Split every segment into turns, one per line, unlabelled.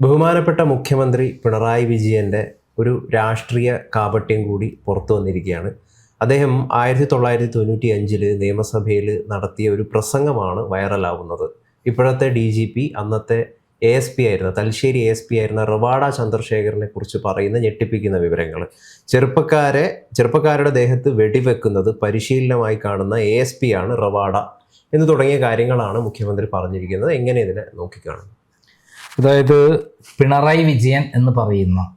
ബഹുമാനപ്പെട്ട മുഖ്യമന്ത്രി പിണറായി വിജയന്റെ ഒരു രാഷ്ട്രീയ കാപട്യം കൂടി പുറത്തു വന്നിരിക്കുകയാണ്. അദ്ദേഹം ആയിരത്തി തൊള്ളായിരത്തി തൊണ്ണൂറ്റി അഞ്ചിൽ നിയമസഭയിൽ നടത്തിയ ഒരു പ്രസംഗമാണ് വൈറലാവുന്നത്. ഇപ്പോഴത്തെ ഡി ജി പി അന്നത്തെ എ എസ് പി ആയിരുന്ന തലശ്ശേരി എ എസ് പി ആയിരുന്ന റവാഡ ചന്ദ്രശേഖരനെ കുറിച്ച് പറയുന്ന ഞെട്ടിപ്പിക്കുന്ന വിവരങ്ങൾ. ചെറുപ്പക്കാരെ ചെറുപ്പക്കാരുടെ ദേഹത്ത് വെടിവെക്കുന്നത് പരിശീലനമായി കാണുന്ന എ എസ് പി ആണ് റവാഡ എന്ന് തുടങ്ങിയ കാര്യങ്ങളാണ് മുഖ്യമന്ത്രി പറഞ്ഞിരിക്കുന്നത്. എങ്ങനെ ഇതിനെ നോക്കിക്കാണും
അതായത് പിണറായി വിജയൻ എന്ന് പറയുന്ന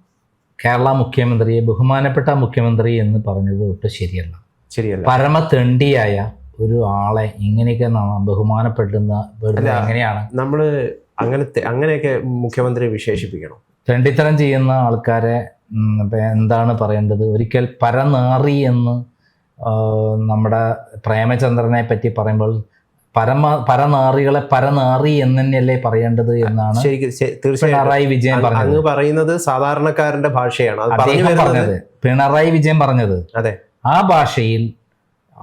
കേരള മുഖ്യമന്ത്രിയെ ബഹുമാനപ്പെട്ട മുഖ്യമന്ത്രി എന്ന് പറഞ്ഞത് ഒട്ടും ശരിയല്ല.
ശരിയല്ല.
പരമതെണ്ടിയായ ഒരു ആളെ ഇങ്ങനെയൊക്കെ ബഹുമാനപ്പെടുന്ന. എങ്ങനെയാണ്?
നമ്മൾ അങ്ങനത്തെ അങ്ങനെയൊക്കെ മുഖ്യമന്ത്രി വിശേഷിപ്പിക്കണം.
തെണ്ടിത്തരം ചെയ്യുന്ന ആൾക്കാരെ എന്താണ് പറയേണ്ടത്? ഒരിക്കൽ പരനാറി എന്ന് നമ്മുടെ പ്രേമചന്ദ്രനെ പറ്റി പറയുമ്പോൾ പരമ പരനാറികളെ പരനാറി എന്ന് തന്നെയല്ലേ പറയേണ്ടത് എന്നാണ് പിണറായി വിജയൻ
പറഞ്ഞു
പറഞ്ഞത്.
അങ്ങ് പറയുന്നത് സാധാരണക്കാരന്റെ ഭാഷയാണ്.
അദ്ദേഹം പറഞ്ഞത്. പിണറായി വിജയൻ പറഞ്ഞത്.
അതെ.
ആ ഭാഷയിൽ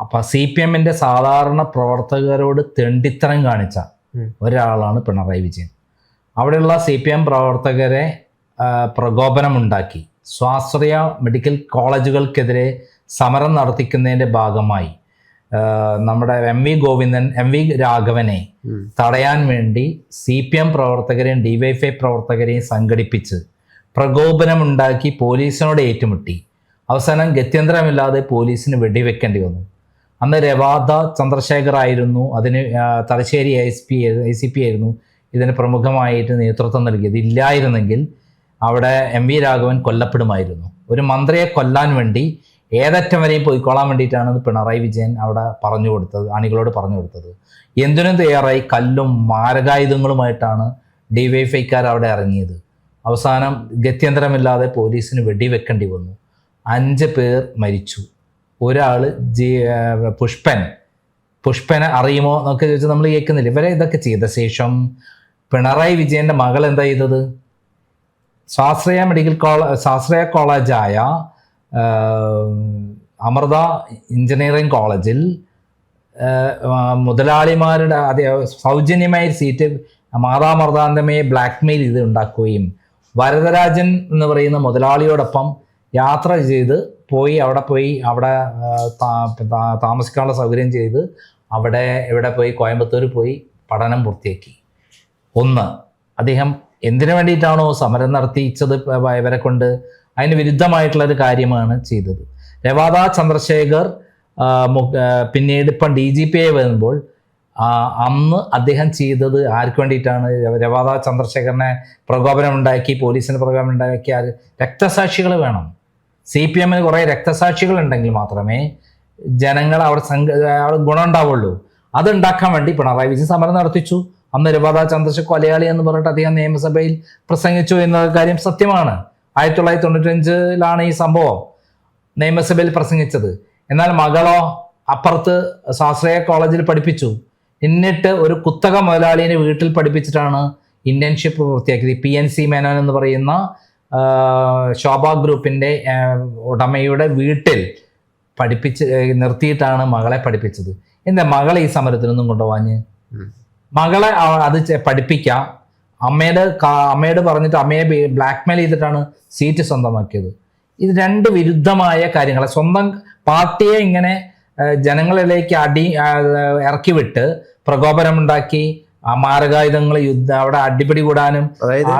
അപ്പൊ സി പി എമ്മിന്റെ സാധാരണ പ്രവർത്തകരോട് തെണ്ടിത്തരം കാണിച്ച ഒരാളാണ് പിണറായി വിജയൻ. അവിടെയുള്ള സി പി എം പ്രവർത്തകരെ പ്രകോപനമുണ്ടാക്കി. സ്വാശ്രയ മെഡിക്കൽ കോളേജുകൾക്കെതിരെ സമരം നടത്തിക്കുന്നതിന്റെ ഭാഗമായി നമ്മുടെ M V Govindan M V രാഘവനെ തടയാൻ വേണ്ടി സി പി എം പ്രവർത്തകരെയും ഡിവൈഎഫ്ഐ പ്രവർത്തകരെയും സംഘടിപ്പിച്ച് പ്രകോപനമുണ്ടാക്കി പോലീസിനോട് ഏറ്റുമുട്ടി. അവസാനം ഗത്യന്തരമില്ലാതെ പോലീസിന് വെടിവെക്കേണ്ടി വന്നു. അന്ന് രവാദ ചന്ദ്രശേഖർ ആയിരുന്നു അതിന് Thalassery I S P I C P ആയിരുന്നു. ഇതിന് പ്രമുഖമായിട്ട് നേതൃത്വം നൽകിയത്. ഇല്ലായിരുന്നെങ്കിൽ അവിടെ എം വി രാഘവൻ കൊല്ലപ്പെടുമായിരുന്നു. ഒരു മന്ത്രിയെ കൊല്ലാൻ വേണ്ടി ഏതറ്റം വരെയും പോയിക്കോളാൻ വേണ്ടിയിട്ടാണ് പിണറായി വിജയൻ അവിടെ പറഞ്ഞു കൊടുത്തത് അണികളോട് പറഞ്ഞു കൊടുത്തത്. എന്തിനും തയ്യാറായി കല്ലും മാരകായുധങ്ങളുമായിട്ടാണ് ഡിവൈഫൈക്കാർ അവിടെ ഇറങ്ങിയത്. അവസാനം ഗത്യന്തരമില്ലാതെ പോലീസിന് വെടിവെക്കേണ്ടി വന്നു. അഞ്ച് പേർ മരിച്ചു. ഒരാൾ ജി പുഷ്പൻ. പുഷ്പനെ അറിയുമോ എന്നൊക്കെ ചോദിച്ചാൽ നമ്മൾ കേൾക്കുന്നില്ല. ഇവരെ ഇതൊക്കെ ചെയ്ത ശേഷം പിണറായി വിജയന്റെ മകൾ എന്താ ചെയ്തത്? സ്വാശ്രയ മെഡിക്കൽ കോളേജ് സ്വാശ്രയ കോളേജായ അമൃത എഞ്ചിനീയറിംഗ് കോളേജിൽ മുതലാളിമാരുടെ അതെ സൗജന്യമായ സീറ്റ് മാതാമർദാന്തമയെ ബ്ലാക്ക്മെയിൽ ചെയ്ത് ഉണ്ടാക്കുകയും വരദരാജൻ എന്ന് പറയുന്ന മുതലാളിയോടൊപ്പം യാത്ര ചെയ്ത് പോയി അവിടെ പോയി അവിടെ താമസിക്കാനുള്ള സൗകര്യം ചെയ്ത് അവിടെ ഇവിടെ പോയി കോയമ്പത്തൂർ പോയി പഠനം പൂർത്തിയാക്കി. ഒന്ന് അദ്ദേഹം എന്തിനു വേണ്ടിയിട്ടാണോ സമരം നടത്തിച്ചത് ഇവ- ഇവരെ കൊണ്ട്? അതിന് വിരുദ്ധമായിട്ടുള്ള ഒരു കാര്യമാണ് ചെയ്തത്. രവാദ ചന്ദ്രശേഖർ പിന്നീട് ഇപ്പം ഡി ജി പി ആയി വരുമ്പോൾ അന്ന് അദ്ദേഹം ചെയ്തത് ആർക്ക് വേണ്ടിയിട്ടാണ്? രവ- രവാദ ചന്ദ്രശേഖരനെ പ്രകോപനം ഉണ്ടാക്കി പോലീസിന് പ്രകോപനം ഉണ്ടാക്കി ആര്? രക്തസാക്ഷികൾ വേണം. സി പി എമ്മിന് കുറേ രക്തസാക്ഷികൾ ഉണ്ടെങ്കിൽ മാത്രമേ ജനങ്ങൾ അവിടെ സംഘ അവിടെ ഗുണം ഉണ്ടാവുള്ളൂ. അതുണ്ടാക്കാൻ വേണ്ടി പിണറായി വിജയൻ സമരം നടത്തിച്ചു. അന്ന് രവാദ ചന്ദ്രശേഖർ കൊലയാളി എന്ന് പറഞ്ഞിട്ട് അദ്ദേഹം നിയമസഭയിൽ പ്രസംഗിച്ചു എന്ന കാര്യം സത്യമാണ്. ആയിരത്തി തൊള്ളായിരത്തി തൊണ്ണൂറ്റഞ്ചിലാണ് ഈ സംഭവം നിയമസഭയിൽ പ്രസംഗിച്ചത്. എന്നാൽ മകളോ അപ്പുറത്ത് സ്വാശ്രയ കോളേജിൽ പഠിപ്പിച്ചു. എന്നിട്ട് ഒരു കുത്തക മുതലാളിയെ വീട്ടിൽ പഠിപ്പിച്ചിട്ടാണ് ഇന്റേൺഷിപ്പ് പൂർത്തിയാക്കിയത്. പി എൻ സി മേനോൻ എന്ന് പറയുന്ന ശോഭാ ഗ്രൂപ്പിന്റെ ഉടമയുടെ വീട്ടിൽ പഠിപ്പിച്ച് നിർത്തിയിട്ടാണ് മകളെ പഠിപ്പിച്ചത്. എന്താ മകളെ ഈ സമരത്തിനൊന്നും കൊണ്ടുപോവാഞ്ഞ്? മകളെ അത് പഠിപ്പിക്കാം. അമ്മയുടെ അമ്മയോട് പറഞ്ഞിട്ട് അമ്മയെ ബ്ലാക്ക്മെയിൽ ചെയ്തിട്ടാണ് സീറ്റ് സ്വന്തമാക്കിയത്. ഇത് രണ്ട് വിരുദ്ധമായ കാര്യങ്ങൾ സ്വന്തം പാർട്ടിയെ ഇങ്ങനെ ജനങ്ങളിലേക്ക് അടി ഇറക്കി വിട്ട് പ്രകോപനമുണ്ടാക്കി ആ മാരകായുധങ്ങൾ യുദ്ധ അവിടെ അടിപിടി കൂടാനും
അതായത്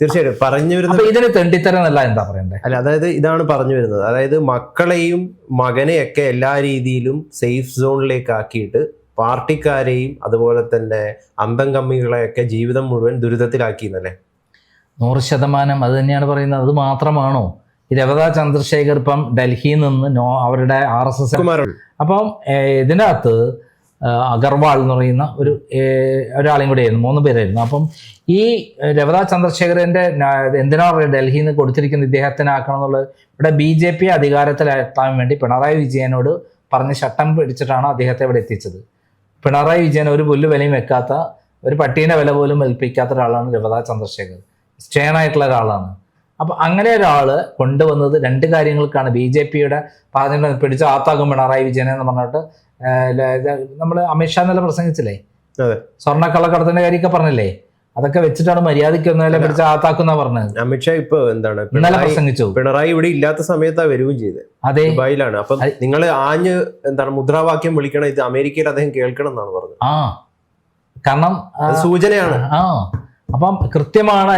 തീർച്ചയായിട്ടും പറഞ്ഞു
വരുന്നത് ഇതിന് തെണ്ടിത്തരന്നല്ല എന്താ പറയണ്ടേ?
അല്ല അതായത് ഇതാണ് പറഞ്ഞു വരുന്നത്. അതായത് മക്കളെയും മകനെയൊക്കെ എല്ലാ രീതിയിലും സേഫ് സോണിലേക്ക് ആക്കിയിട്ട് പാർട്ടിക്കാരെയും അതുപോലെ തന്നെ അന്തം കമ്മികളെയൊക്കെ ജീവിതം മുഴുവൻ ദുരിതത്തിലാക്കി എന്നല്ലേ
നൂറ് ശതമാനം അത് തന്നെയാണ് പറയുന്നത്. അത് മാത്രമാണോ? രവത ചന്ദ്രശേഖർ ഇപ്പം ഡൽഹിയിൽ നിന്ന് നോ അവരുടെ ആർ എസ് എസ് അപ്പം ഇതിനകത്ത് അഗർവാൾ എന്ന് പറയുന്ന ഒരു ഒരാളെയും കൂടെ ആയിരുന്നു. മൂന്ന് പേരായിരുന്നു. അപ്പം ഈ രവത ചന്ദ്രശേഖരന്റെ എന്തിനാ പറയുക ഡൽഹിയിൽ നിന്ന് കൊടുത്തിരിക്കുന്ന ഇദ്ദേഹത്തിനാക്കണം എന്നുള്ളത് ഇവിടെ ബി ജെ പി അധികാരത്തിലെത്താൻ വേണ്ടി പിണറായി വിജയനോട് പറഞ്ഞ് ശട്ടം പിടിച്ചിട്ടാണ് അദ്ദേഹത്തെ ഇവിടെ എത്തിച്ചത്. പിണറായി വിജയൻ ഒരു പുല്ല് വിലയും വെക്കാത്ത ഒരു പട്ടീനെ വില പോലും ഏൽപ്പിക്കാത്ത ഒരാളാണ് രവത ചന്ദ്രശേഖർ സ്റ്റേണായിട്ടുള്ള ഒരാളാണ്. അപ്പൊ അങ്ങനെ ഒരാൾ കൊണ്ടുവന്നത് രണ്ട് കാര്യങ്ങൾക്കാണ്. ബി ജെ പിയുടെ പറഞ്ഞിട്ട് പിടിച്ച ആത്താകും പിണറായി വിജയനെ എന്ന് പറഞ്ഞിട്ട് നമ്മൾ അമിത്ഷാ എന്നല്ല പ്രസംഗിച്ചില്ലേ. സ്വർണക്കള്ളക്കടത്തിന്റെ കാര്യമൊക്കെ പറഞ്ഞില്ലേ? അതൊക്കെ വെച്ചിട്ടാണ് മര്യാദയ്ക്ക് ഒന്നല്ലേ പിടിച്ച് ആത്താക്കുന്ന പറഞ്ഞത്.
അമിത്ഷാ ഇപ്പൊ എന്താണ്
ഇന്നലെ പ്രസംഗിച്ചു.
പിണറായി ഇവിടെ ഇല്ലാത്ത സമയത്താ വരികയും ചെയ്തത്
അതെ.
ദുബായിലാണ്. അപ്പൊ നിങ്ങൾ ആഞ്ഞ് എന്താണ് മുദ്രാവാക്യം വിളിക്കണം ഇത് അമേരിക്കയിൽ അദ്ദേഹം കേൾക്കണം എന്നാണ് പറഞ്ഞത്.
ആ. കാരണം
സൂചനയാണ്.
ആ. അപ്പം കൃത്യമാണ്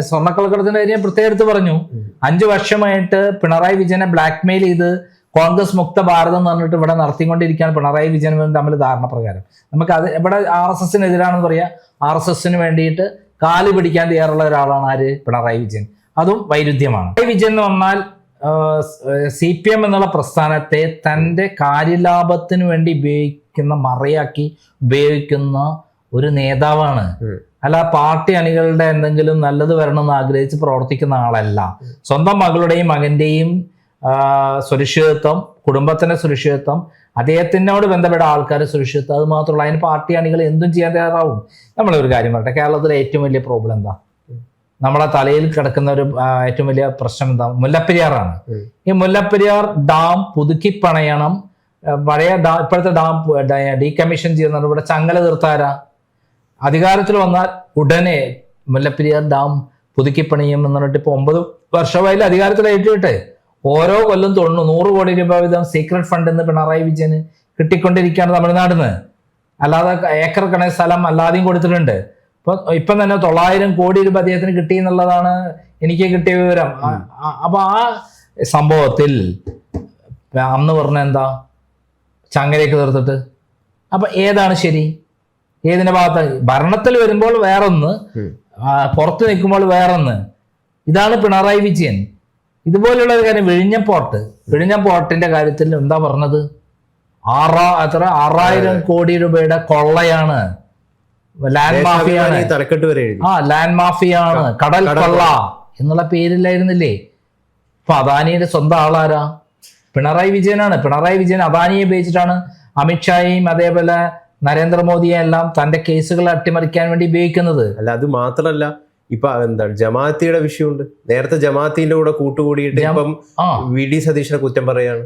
സ്വർണക്കളക്കടത്തിന്റെ കാര്യം പ്രത്യേകം എടുത്ത് പറഞ്ഞു. അഞ്ചു വർഷമായിട്ട് പിണറായി വിജയനെ ബ്ലാക്ക്മെയിൽ ചെയ്ത് കോൺഗ്രസ് മുക്ത ഭാരതം എന്ന് പറഞ്ഞിട്ട് ഇവിടെ നടത്തിക്കൊണ്ടിരിക്കുകയാണ് പിണറായി വിജയനും തമ്മിൽ ധാരണ പ്രകാരം. നമുക്ക് അത് ഇവിടെ ആർ എസ് എസിനെതിരാണെന്ന് പറയാം. ആർ എസ് എസിന് വേണ്ടിയിട്ട് കാൽ പിടിക്കാൻ തയ്യാറുള്ള ഒരാളാണ് ആര്? പിണറായി വിജയൻ. അതും വൈരുദ്ധ്യമാണ്. പിണറായി വിജയൻ എന്ന് പറഞ്ഞാൽ സി പി എം എന്നുള്ള പ്രസ്ഥാനത്തെ തന്റെ കാര്യലാഭത്തിന് വേണ്ടി ഉപയോഗിക്കുന്ന മറയാക്കി ഉപയോഗിക്കുന്ന ഒരു നേതാവാണ്. അല്ല പാർട്ടി അണികളുടെ എന്തെങ്കിലും നല്ലത് വരണമെന്ന് ആഗ്രഹിച്ച് പ്രവർത്തിക്കുന്ന ആളല്ല. സ്വന്തം മകളുടെയും മകന്റെയും സുരക്ഷിതത്വം കുടുംബത്തിന്റെ സുരക്ഷിതത്വം അദ്ദേഹത്തിനോട് ബന്ധപ്പെട്ട ആൾക്കാരുടെ സുരക്ഷിതത്വം അത് മാത്രമല്ല അതിന് പാർട്ടി അണികൾ എന്തും ചെയ്യാൻ തയ്യാറാവും. നമ്മളൊരു കാര്യം പറയട്ടെ കേരളത്തിലെ ഏറ്റവും വലിയ പ്രോബ്ലം എന്താ? നമ്മളെ തലയിൽ കിടക്കുന്ന ഒരു ഏറ്റവും വലിയ പ്രശ്നം എന്താ? മുല്ലപ്പെരിയാറാണ്. ഈ മുല്ലപ്പെരിയാർ ഡാം പുതുക്കി പണയണം. പഴയ ഡാം ഇപ്പോഴത്തെ ഡാം ഡീകമ്മീഷൻ ചെയ്യുന്നുണ്ട് ഇവിടെ ചങ്ങല തീർത്താരാ? അധികാരത്തിൽ വന്നാൽ ഉടനെ മുല്ലപ്പെരിയാർ ഡാം പുതുക്കി പണിയും എന്ന് പറഞ്ഞിട്ട് ഇപ്പോൾ ഒമ്പത് വർഷമായാലും അധികാരത്തിൽ ഏറ്റിട്ടെ ഓരോ കൊല്ലം തൊണ്ണൂ നൂറ് കോടി രൂപ വീതം സീക്രട്ട് ഫണ്ട് എന്ന് പിണറായി വിജയന് കിട്ടിക്കൊണ്ടിരിക്കുകയാണ് തമിഴ്നാടിന്. അല്ലാതെ ഏക്കർ കണക്കിന് സ്ഥലം അല്ലാതെയും കൊടുത്തിട്ടുണ്ട്. ഇപ്പൊ ഇപ്പം തന്നെ തൊള്ളായിരം കോടി രൂപ അദ്ദേഹത്തിന് കിട്ടി എന്നുള്ളതാണ് എനിക്ക് കിട്ടിയ വിവരം. അപ്പൊ ആ സംഭവത്തിൽ അന്ന് പറഞ്ഞ എന്താ? ചങ്ങലേക്ക് തീർത്തിട്ട്. അപ്പൊ ഏതാണ് ശരി? ഏതിന്റെ ഭാഗത്ത്? ഭരണത്തിൽ വരുമ്പോൾ വേറൊന്ന്. പുറത്ത് നിൽക്കുമ്പോൾ വേറൊന്ന്. ഇതാണ് പിണറായി വിജയൻ. ഇതുപോലുള്ള ഒരു കാര്യം വിഴിഞ്ഞം പോർട്ട് വിഴിഞ്ഞം പോർട്ടിന്റെ കാര്യത്തിൽ എന്താ പറഞ്ഞത്? ആറാ എത്ര? ആറായിരം കോടി രൂപയുടെ കൊള്ളയാണ്. ലാൻഡ് മാഫിയാണ് ആ ലാൻഡ് മാഫിയാണ് കടൽ കൊള്ള എന്നുള്ള പേരില്ലായിരുന്നില്ലേ? അപ്പൊ അദാനിയുടെ സ്വന്തം ആളാരാ? പിണറായി വിജയനാണ്. പിണറായി വിജയൻ അദാനിയെ ഉപയോഗിച്ചിട്ടാണ് അമിത്ഷായെയും അതേപോലെ നരേന്ദ്രമോദിയെ എല്ലാം തന്റെ കേസുകൾ അട്ടിമറിക്കാൻ വേണ്ടി ഉപയോഗിക്കുന്നത്.
അല്ല അത് മാത്രല്ല ഇപ്പൊ എന്താണ് ജമാഅത്തിയുടെ വിഷയമുണ്ട്. നേരത്തെ ജമാഅത്തിന്റെ കൂടെ കൂട്ടുകൂടിയിട്ട് ഇപ്പം വി ഡി സതീഷിനെ കുറ്റം പറയാണ്.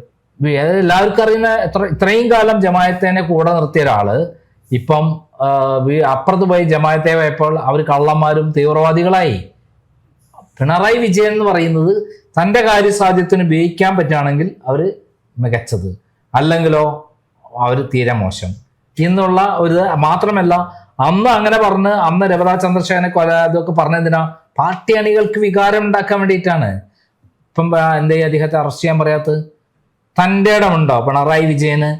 എല്ലാവർക്കും അറിയുന്ന ഇത്രയും കാലം ജമായത്തേനെ കൂടെ നിർത്തിയ ഒരാൾ ഇപ്പം അപ്പുറത്ത് പോയി ജമായത്തെ പോയപ്പോൾ അവർ കള്ളന്മാരും തീവ്രവാദികളായി. പിണറായി വിജയൻ എന്ന് പറയുന്നത് തന്റെ കാര്യസാധ്യത്തിന് ഉപയോഗിക്കാൻ പറ്റുകയാണെങ്കിൽ അവർ മികച്ചത്. അല്ലെങ്കിലോ അവർ തീരെ മോശം. എന്നുള്ള ഒരു മാത്രമല്ല അന്ന് അങ്ങനെ പറഞ്ഞ് അന്ന് രവതാ ചന്ദ്രശേഖരനെ കൊല ഇതൊക്കെ പറഞ്ഞതിനാ പാർട്ടി അണികൾക്ക് വികാരം ഉണ്ടാക്കാൻ വേണ്ടിയിട്ടാണ്. ഇപ്പം എന്തേ അദ്ദേഹത്തെ അറസ്റ്റ് ചെയ്യാൻ പറയാത്തത്? തന്റെ ഇടമുണ്ടോ പിണറായി വിജയന്?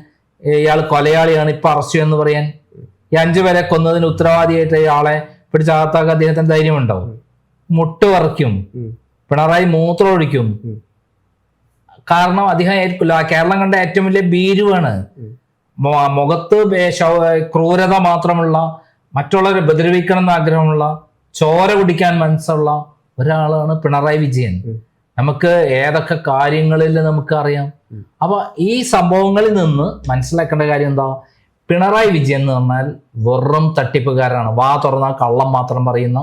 ഇയാൾ കൊലയാളിയാണ് ഇപ്പൊ അറസ്റ്റ് ചെയ്യുമെന്ന് പറയാൻ? ഈ അഞ്ചു പേരെ കൊന്നതിന് ഉത്തരവാദിയായിട്ട് ഇയാളെ പിടിച്ചാകത്താക്ക അദ്ദേഹത്തിന് ധൈര്യമുണ്ടോ മുട്ട് വറയ്ക്കും പിണറായി മൂത്രം ഒഴിക്കും. കാരണം അദ്ദേഹം ആയിരിക്കില്ല കേരളം കണ്ട ഏറ്റവും വലിയ ഭീരുവാണ്. മുഖത്ത് ക്രൂരത മാത്രമുള്ള മറ്റുള്ളവരെ ഉപദ്രവിക്കണം എന്ന് ആഗ്രഹമുള്ള ചോര കുടിക്കാൻ മനസ്സുള്ള ഒരാളാണ് പിണറായി വിജയൻ. നമുക്ക് ഏതൊക്കെ കാര്യങ്ങളിൽ നമുക്ക് അറിയാം? അപ്പൊ ഈ സംഭവങ്ങളിൽ നിന്ന് മനസ്സിലാക്കേണ്ട കാര്യം എന്താ? പിണറായി വിജയൻ എന്ന് പറഞ്ഞാൽ വെറും തട്ടിപ്പുകാരാണ്. വാ തുറന്നാൽ കള്ളം മാത്രം പറയുന്ന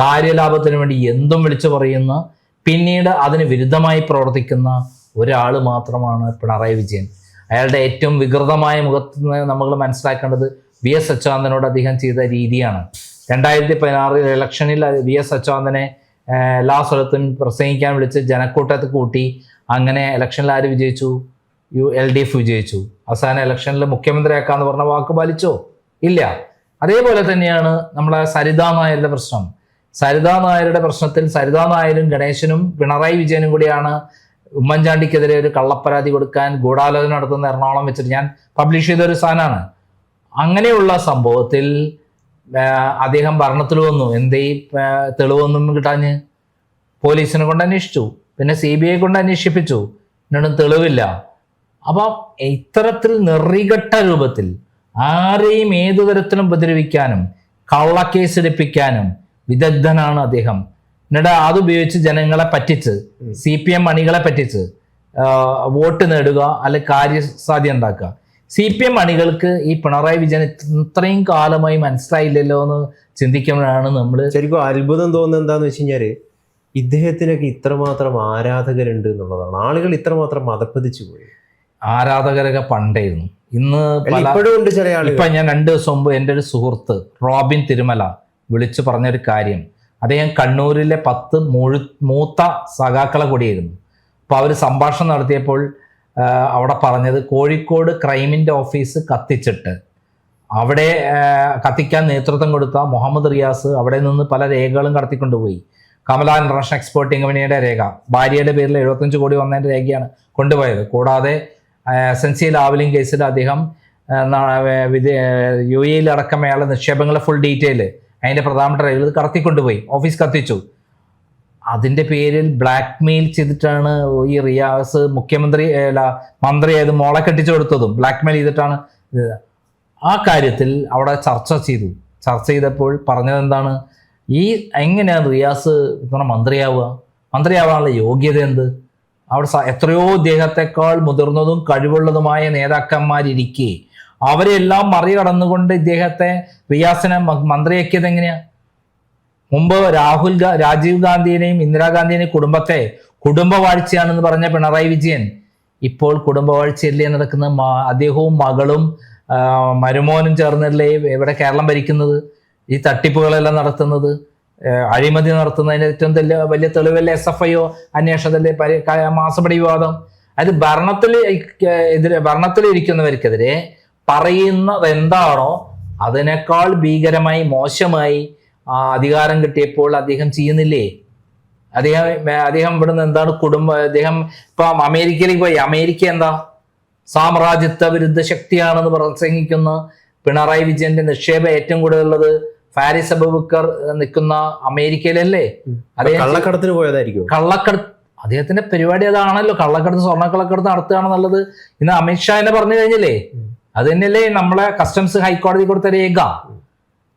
കാര്യലാഭത്തിന് വേണ്ടി എന്തും വിളിച്ചു പറയുന്ന പിന്നീട് അതിന് വിരുദ്ധമായി പ്രവർത്തിക്കുന്ന ഒരാൾ മാത്രമാണ് പിണറായി വിജയൻ. അയാളുടെ ഏറ്റവും വികൃതമായ മുഖത്ത് നമ്മൾ മനസ്സിലാക്കേണ്ടത് വി എസ് അച്യുതാനന്ദനോട് അദ്ദേഹം ചെയ്ത രീതിയാണ്. രണ്ടായിരത്തി പതിനാറിൽ ഇലക്ഷനിൽ വി എസ് അച്യുതാനന്ദനെ എല്ലാ സ്ഥലത്തും പ്രസംഗിക്കാൻ വിളിച്ച് ജനക്കൂട്ടത്ത് കൂട്ടി അങ്ങനെ ഇലക്ഷനിൽ ആര് വിജയിച്ചു? യു എൽ ഡി എഫ് വിജയിച്ചു. അവസാന ഇലക്ഷനിൽ മുഖ്യമന്ത്രിയാക്കാന്ന് പറഞ്ഞ വാക്ക് പാലിച്ചോ? ഇല്ല. അതേപോലെ തന്നെയാണ് നമ്മളെ സരിതാ നായരുടെ പ്രശ്നം. സരിതാ നായരുടെ പ്രശ്നത്തിൽ സരിതാ നായരും ഗണേശനും പിണറായി വിജയനും കൂടിയാണ് ഉമ്മൻചാണ്ടിക്കെതിരെ ഒരു കള്ളപ്പരാതി കൊടുക്കാൻ ഗൂഢാലോചന നടത്തുന്ന എറണാകുളം വെച്ചിട്ട് ഞാൻ പബ്ലിഷ് ചെയ്ത ഒരു സാധനമാണ്. അങ്ങനെയുള്ള സംഭവത്തിൽ അദ്ദേഹം ഭരണത്തിൽ വന്നു. എന്തേ തെളിവൊന്നും കിട്ടാഞ്ഞ്? പോലീസിനെ കൊണ്ട് അന്വേഷിച്ചു. പിന്നെ സി ബി ഐ കൊണ്ട് അന്വേഷിപ്പിച്ചു. എന്നിട്ടും തെളിവില്ല. അപ്പം ഇത്തരത്തിൽ നിറികെട്ട രൂപത്തിൽ ആരെയും ഏതു തരത്തിലും ഉപദ്രവിക്കാനും കള്ളക്കേസ് എടുപ്പിക്കാനും വിദഗ്ധനാണ് അദ്ദേഹം. എന്നിട്ട് അതുപയോഗിച്ച് ജനങ്ങളെ പറ്റിച്ച് സി പി എം അണികളെ പറ്റിച്ച് വോട്ട് നേടുക അല്ലെ കാര്യസാധ്യത ഉണ്ടാക്കുക. സി പി എം അണികൾക്ക് ഈ പിണറായി വിജയൻ ഇത്രയും കാലമായി മനസ്സിലായില്ലല്ലോ എന്ന് ചിന്തിക്കുമ്പോഴാണ് നമ്മൾ
ശരിക്കും അത്ഭുതം തോന്നുന്നത് എന്താന്ന് വെച്ച് കഴിഞ്ഞാൽ ഇദ്ദേഹത്തിനൊക്കെ ഇത്രമാത്രം ആരാധകരുണ്ട് എന്നുള്ളതാണ്. ആളുകൾ ഇത്രമാത്രം മതപ്പതിച്ചു പോയി.
ആരാധകരൊക്കെ പണ്ടായിരുന്നു. ഇന്ന്
ഇപ്പോഴും ഉണ്ട് ചില ആളുകൾ.
ഇപ്പൊ ഞാൻ രണ്ട് ദിവസം മുമ്പ് എന്റെ ഒരു സുഹൃത്ത് റോബിൻ തിരുമല വിളിച്ചു പറഞ്ഞൊരു കാര്യം. അദ്ദേഹം കണ്ണൂരിലെ പത്ത് മുഴു മൂത്ത സഖാക്കളെ കൂടിയായിരുന്നു. അപ്പോൾ അവർ സംഭാഷണം നടത്തിയപ്പോൾ അവിടെ പറഞ്ഞത് കോഴിക്കോട് ക്രൈമിന്റെ ഓഫീസ് കത്തിച്ചിട്ട്. അവിടെ കത്തിക്കാൻ നേതൃത്വം കൊടുത്ത മുഹമ്മദ് റിയാസ് അവിടെ നിന്ന് പല രേഖകളും കടത്തിക്കൊണ്ടുപോയി. കമല ഇന്റർനാഷണൽ എക്സ്പോർട്ടിംഗ് കമ്പനിയുടെ രേഖ. ഭാര്യയുടെ പേരിൽ എഴുപത്തഞ്ച് കോടി വന്നതിന്റെ രേഖയാണ് കൊണ്ടുപോയത്. കൂടാതെ എസ് എൻ സി ലാവലിംഗ് കേസിൽ അദ്ദേഹം യു എയിൽ അടക്കം അയാളുടെ നിക്ഷേപങ്ങളെ ഫുൾ ഡീറ്റെയിൽ അതിന്റെ പ്രധാനപ്പെട്ട രേഖകൾ കടത്തിക്കൊണ്ടുപോയി. ഓഫീസ് കത്തിച്ചു. അതിന്റെ പേരിൽ ബ്ലാക്ക് മെയിൽ ചെയ്തിട്ടാണ് ഈ റിയാസ് മുഖ്യമന്ത്രി അല്ല മന്ത്രിയായത് മോളെ കെട്ടിച്ചു കൊടുത്തതും ബ്ലാക്ക് മെയിൽ ചെയ്തിട്ടാണ് ആ കാര്യത്തിൽ അവിടെ ചർച്ച ചെയ്തു. ചർച്ച ചെയ്തപ്പോൾ പറഞ്ഞത് എന്താണ്? ഈ എങ്ങനെയാണ് റിയാസ് ഇത്തവണ മന്ത്രിയാവുക? മന്ത്രിയാവാനുള്ള യോഗ്യത എന്ത്? അവിടെ എത്രയോ ഇദ്ദേഹത്തെക്കാൾ മുതിർന്നതും കഴിവുള്ളതുമായ നേതാക്കന്മാരിരിക്കെ. അവരെല്ലാം മറികടന്നുകൊണ്ട് ഇദ്ദേഹത്തെ റിയാസിനെ മന്ത്രിയാക്കിയത് എങ്ങനെയാ? മുമ്പ് രാഹുൽ രാജീവ് ഗാന്ധിയെയും ഇന്ദിരാഗാന്ധിയെയും കുടുംബത്തെ കുടുംബവാഴ്ചയാണെന്ന് പറഞ്ഞ പിണറായി വിജയൻ ഇപ്പോൾ കുടുംബവാഴ്ചയല്ലേ നടക്കുന്ന അദ്ദേഹവും മകളും മരുമോനും ചേർന്നല്ലേ ഇവിടെ കേരളം ഭരിക്കുന്നത്? ഈ തട്ടിപ്പുകളെല്ലാം നടത്തുന്നത് അഴിമതി നടത്തുന്നതിന് ഏറ്റവും വലിയ തെളിവല്ലേ എസ് എഫ് ഐഒ അന്വേഷണത്തിലെ മാസപടി വിവാദം? അതായത് ഭരണത്തിൽ എതിരെ ഭരണത്തിൽ ഇരിക്കുന്നവർക്കെതിരെ പറയുന്നത് എന്താണോ അതിനേക്കാൾ ഭീകരമായി മോശമായി ആ അധികാരം കിട്ടിയപ്പോൾ അദ്ദേഹം ചെയ്യുന്നില്ലേ? അദ്ദേഹം അദ്ദേഹം ഇവിടുന്ന് എന്താണ് കുടുംബം അദ്ദേഹം ഇപ്പം അമേരിക്കയിലേക്ക് പോയി. അമേരിക്ക എന്താ? സാമ്രാജ്യത്വ വിരുദ്ധ ശക്തിയാണെന്ന് പ്രസംഗിക്കുന്ന പിണറായി വിജയന്റെ നിക്ഷേപം ഏറ്റവും കൂടുതലുള്ളത് ഫാരിസ് അബുബക്കർ നിൽക്കുന്ന അമേരിക്കയിലല്ലേ?
കള്ളക്കടത്തിന് പോയതായിരിക്കും
കള്ളക്കടത്ത് അദ്ദേഹത്തിന്റെ പരിപാടി അതാണല്ലോ. കള്ളക്കടത്ത് സ്വർണക്കള്ളക്കടത്ത് നടത്തുകയാണെന്നുള്ളത് ഇന്ന് അമിത്ഷാ എന്നെ പറഞ്ഞു കഴിഞ്ഞല്ലേ? അത് തന്നെയല്ലേ നമ്മളെ കസ്റ്റംസ് ഹൈക്കോടതി കൊടുത്ത രേഖ.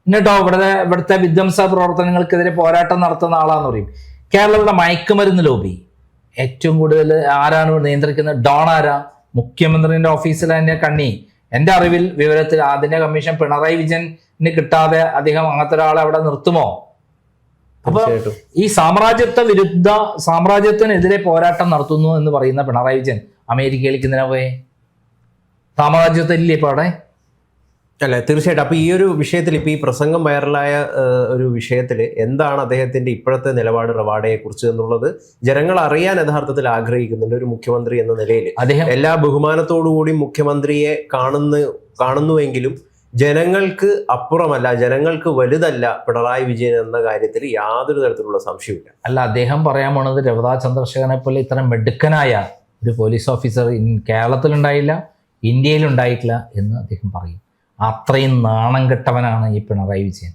എന്നിട്ടോ ഇവിടുത്തെ ഇവിടുത്തെ വിധ്വംസ പ്രവർത്തനങ്ങൾക്കെതിരെ പോരാട്ടം നടത്തുന്ന ആളാന്ന് പറയും. കേരളത്തിലെ മയക്കുമരുന്ന് ലോബി ഏറ്റവും കൂടുതൽ ആരാണ് നിയന്ത്രിക്കുന്നത്? ഡോൺ ആരാ? മുഖ്യമന്ത്രിന്റെ തന്നെ കണ്ണി. എന്റെ അറിവിൽ വിവരത്തിൽ അതിന്റെ കമ്മീഷൻ പിണറായി വിജയന് കിട്ടാതെ അദ്ദേഹം അങ്ങനത്തെ ഒരാളെ അവിടെ നിർത്തുമോ? അപ്പൊ ഈ സാമ്രാജ്യത്വ വിരുദ്ധ സാമ്രാജ്യത്തിനെതിരെ പോരാട്ടം നടത്തുന്നു എന്ന് പറയുന്ന പിണറായി വിജയൻ അമേരിക്കയിലേക്ക് ഇന്നലെ പോയേ? സാമ്രാജ്യത്വം ഇല്ലേ ഇപ്പൊ അവിടെ?
അല്ല തീർച്ചയായിട്ടും. അപ്പോൾ ഈ ഒരു വിഷയത്തിൽ ഇപ്പൊ ഈ പ്രസംഗം വൈറലായ ഒരു വിഷയത്തിൽ എന്താണ് അദ്ദേഹത്തിന്റെ ഇപ്പോഴത്തെ നിലപാട് റവാഡയെ കുറിച്ച് എന്നുള്ളത് ജനങ്ങൾ അറിയാൻ യഥാർത്ഥത്തിൽ ആഗ്രഹിക്കുന്നുണ്ട് ഒരു മുഖ്യമന്ത്രി എന്ന നിലയിൽ
അദ്ദേഹം
എല്ലാ ബഹുമാനത്തോടുകൂടി മുഖ്യമന്ത്രിയെ കാണുന്നു കാണുന്നുവെങ്കിലും ജനങ്ങൾക്ക് അപ്പുറമല്ല ജനങ്ങൾക്ക് വലുതല്ല പിണറായി വിജയൻ എന്ന കാര്യത്തിൽ യാതൊരു തരത്തിലുള്ള സംശയമില്ല
അല്ല അദ്ദേഹം പറയാൻ പോണത് രവതാ ചന്ദ്രശേഖരനെ പോലെ ഇത്ര മെടുക്കനായ ഒരു പോലീസ് ഓഫീസർ ഇൻ- കേരളത്തിലുണ്ടായില്ല ഇന്ത്യയിലുണ്ടായിട്ടില്ല എന്ന് അദ്ദേഹം പറയും. അത്രയും നാണം കെട്ടവനാണ് ഈ പിണറായി വിജയൻ.